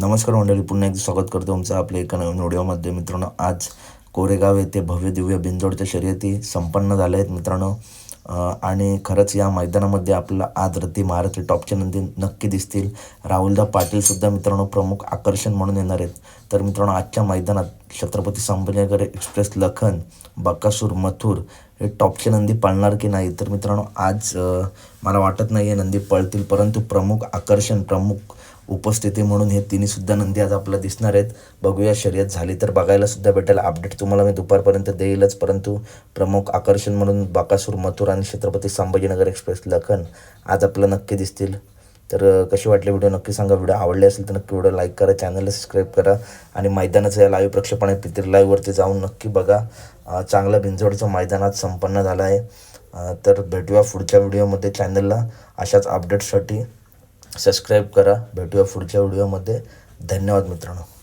नमस्कार मंडळी पुन्हा एकदा स्वागत करतो तुमचं आपल्या एका नवीन व्हिडिओमध्ये मित्रांनो आज कोरेगाव येथे भव्य दिव्य बिंजोडच्या शर्यती संपन्न झाल्या आहेत मित्रांनो. आणि खरंच या मैदानामध्ये आपल्याला आज रती महाराष्ट्र टॉपचे नंदी नक्की दिसतील. राहुलदा पाटीलसुद्धा मित्रांनो प्रमुख आकर्षण म्हणून येणार आहेत. तर मित्रांनो आजच्या मैदानात छत्रपती संभाजीनगर एक्सप्रेस लखन बकासूर मथुर हे टॉपचे नंदी पळणार की नाही? तर मित्रांनो आज मला वाटत नाही आहे नंदी पळतील परंतु प्रमुख आकर्षण प्रमुख उपस्थिती म्हणून हे तिन्ही सुद्धा नंदी आज आपल्याला दिसणार आहेत. बघूया शर्यत झाली तर बघायला सुद्धा भेटेल. अपडेट तुम्हाला मी दुपारपर्यंत देईलच परंतु प्रमुख आकर्षण म्हणून बाकासूर मथुर आणि छत्रपती संभाजीनगर एक्सप्रेस लखन आज आपल्याला नक्की दिसतील. तर कसे कशी वाटली व्हिडिओ नक्की सांगा. व्हिडिओ आवडले असेल तर नक्की व्हिडिओ लाईक करा चॅनलला सबस्क्राईब करा आणि मैदानाचं या लाईव्ह प्रक्षेपण आहे पितृ लाईव्हवरती जाऊन नक्की बघा. चांगलं बिंजोडचं मैदानात संपन्न झालं आहे. तर भेटूया पुढच्या व्हिडिओमध्ये चॅनलला. अशाच अपडेट्ससाठी सबस्क्राईब करा. भेटूया पुढच्या व्हिडिओमध्ये धन्यवाद मित्रांनो.